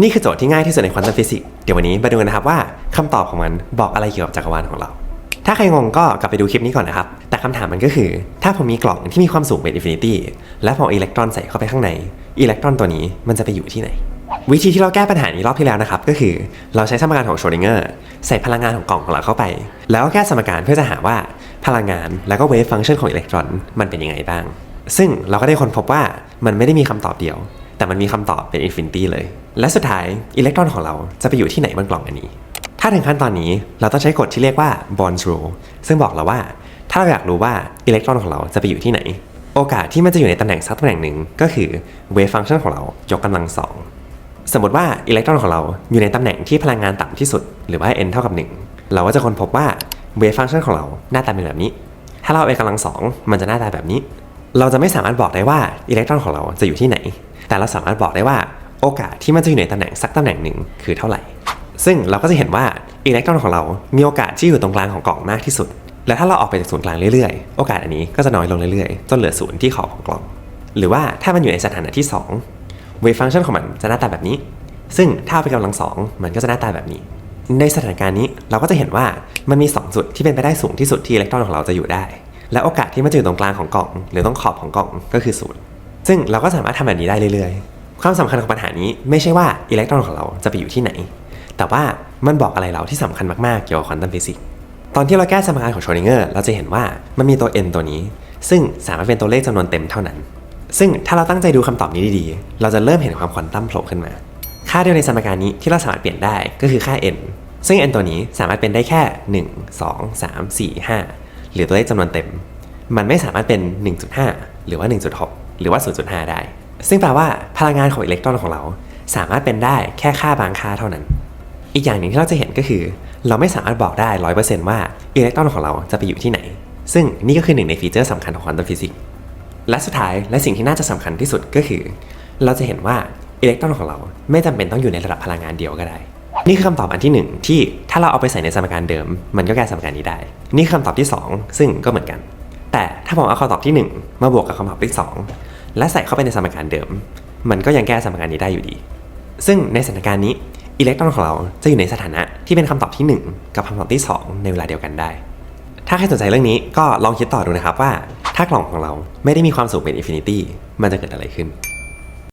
นี่คือโจทย์ที่ง่ายที่สุดในควอนตัมฟิสิกส์เดี๋ยววันนี้มาดูกันนะครับว่าคำตอบของมันบอกอะไรเกี่ยวกับจักรวาลของเรา ถ้าใครงงก็กลับไปดูคลิปนี้ก่อนนะครับ แต่คำถามมันก็คือ ถ้าผมมีกล่องที่มีความสูงเป็นอินฟินิตี้และผมเอาอิเล็กตรอนใส่เข้าไปข้างใน อิเล็กตรอนตัวนี้มันจะไปอยู่ที่ไหน วิธีที่เราแก้ปัญหานี้รอบที่แล้วนะครับก็คือ เราใช้สมการของโชดิงเกอร์ใส่พลังงานของกล่องของเราเข้าไป แล้วก็แก้สมการเพื่อจะหาว่าพลังงานแล้วก็เวฟฟังก์ชันของอิเล็กตรอนมันเป็นยังไงบ้าง ซึ่งเราก็ได้ค้นพบว่ามันไม่ได้มีคำตอบเดียว แต่มันมีคำตอบเป็นอินฟินิตี้เลย และสุดท้ายอิเล็กตรอนของเราจะไปอยู่ที่ไหนบนกล่องอันนี้ ถ้าถึงขั้นตอนนี้เราต้องใช้กฎที่เรียกว่า Bond's rule ซึ่งบอกเราว่า ถ้าเราอยากรู้ว่าอิเล็กตรอนของเราจะไปอยู่ที่ไหน โอกาสที่มันจะอยู่ในตำแหน่งสักตำแหน่งหนึ่งก็คือเวฟฟังก์ชันของเรายกกำลังสองสมมติว่าอิเล็กตรอนของเราอยู่ในตำแหน่งที่พลังงานต่ำที่สุด หรือว่า n เท่ากับ 1 เราก็จะค้นพบว่าเวฟฟังก์ชันของเราหน้าตาเป็นแบบนี้ ถ้าเราเอากำลังสองมันจะหน้าตาแบบนี้ เราจะไม่สามารถบอกได้ว่าอิเล็กตรอนของเราจะอยู่ที่ไหน แต่เราสามารถบอกได้ว่าโอกาสที่มันจะอยู่ในตำแหน่งสักตำแหน่งหนึ่งคือเท่าไหร่ ซึ่งเราก็จะเห็นว่าอิเล็กตรอนของเรา มีโอกาสที่อยู่ตรงกลางของกล่องมากที่สุด และถ้าเราออกไปจากศูนย์กลางเรื่อยๆ โอกาสอันนี้ก็จะน้อยลงเรื่อยๆ จนเหลือศูนย์ที่ขอบของกล่อง หรือว่าถ้ามันอยู่ในสถานะที่2เวฟฟังก์ชันของมันจะหน้าตาแบบนี้ ซึ่งถ้าเอาไปกำลังสองมันก็จะหน้าตาแบบนี้ ในสถานการณ์นี้เราก็จะเห็นว่ามันมี 2 จุดที่เป็นไปได้สูงที่สุดที่อิเล็กตรอนของเราจะอยู่ได้ และโอกาสที่มันจะอยู่ตรงกลางของกล่อง หรือตรงขอบของกล่องก็คือศูนย์ ซึ่งเราก็สามารถทำแบบนี้ได้เรื่อยๆ ความสำคัญของปัญหานี้ไม่ใช่ว่าอิเล็กตรอนของเราจะไปอยู่ที่ไหน แต่ว่ามันบอกอะไรเราที่สำคัญมากๆ เกี่ยวกับควอนตัมฟิสิกส์ตอนที่เราแก้สมการของโชดิงเกอร์เราจะเห็นว่ามันมีตัว n ตัวนี้ ซึ่งสามารถเป็นตัวเลขจำนวนเต็มเท่านั้น ซึ่งถ้าเราตั้งใจดูคำตอบนี้ดีๆ เราจะเริ่มเห็นความควอนตัมโผล่ขึ้นมา ค่าเดียวในสมการนี้ที่เราสามารถเปลี่ยนได้ก็คือค่า n ซึ่ง n ตัวนี้สามารถเป็นได้แค่ 1 2 3 4 5 หรือตัวเลขจำนวนเต็ม มันไม่สามารถเป็น 1.5 หรือว่า 1.6 หรือว่า 0.5 ได้ ซึ่งแปลว่าพลังงานของอิเล็กตรอนของเรา สามารถเป็นได้แค่ค่าบางค่าเท่านั้น อีกอย่างหนึ่งที่เราจะเห็นก็คือ เราไม่สามารถบอกได้ร้อยเปอร์เซนต์ว่าอิเล็กตรอนของเราจะไปอยู่ที่ไหน ซึ่งนี่ก็คือหนึ่งในฟีเจอร์สำคัญของควอนตัมฟิสิกส์และสุดท้ายและสิ่งที่น่าจะสำคัญที่สุดก็คือ เราจะเห็นว่าอิเล็กตรอนของเราไม่จำเป็นต้องอยู่ในระดับพลังงานเดียวก็ได้นี่คือคำตอบอันที่หนึ่งที่ถ้าเราเอาไปใส่ในสมการเดิม มันก็แก้สมการนี้ได้ นี่คือคำตอบที่สองซึ่งก็เหมือนกัน แต่ถ้าผมเอาคำตอบที่หนึ่งมาบวกกับคำตอบที่สองและใส่เข้าไปในสมการเดิม มันก็ยังแก้สมการนี้ได้อยู่ดี ซึ่งในสถานการณ์นี้อิเล็กตรอนของเราจะอยู่ในสถานะที่เป็นคำตอบที่ 1 กับคำตอบที่ 2 ในเวลาเดียวกันได้ ถ้าใครสนใจเรื่องนี้ก็ลองคิดต่อดูนะครับว่า ถ้ากล่องของเราไม่ได้มีความสูงเป็นอินฟินิตี้มันจะเกิดอะไรขึ้น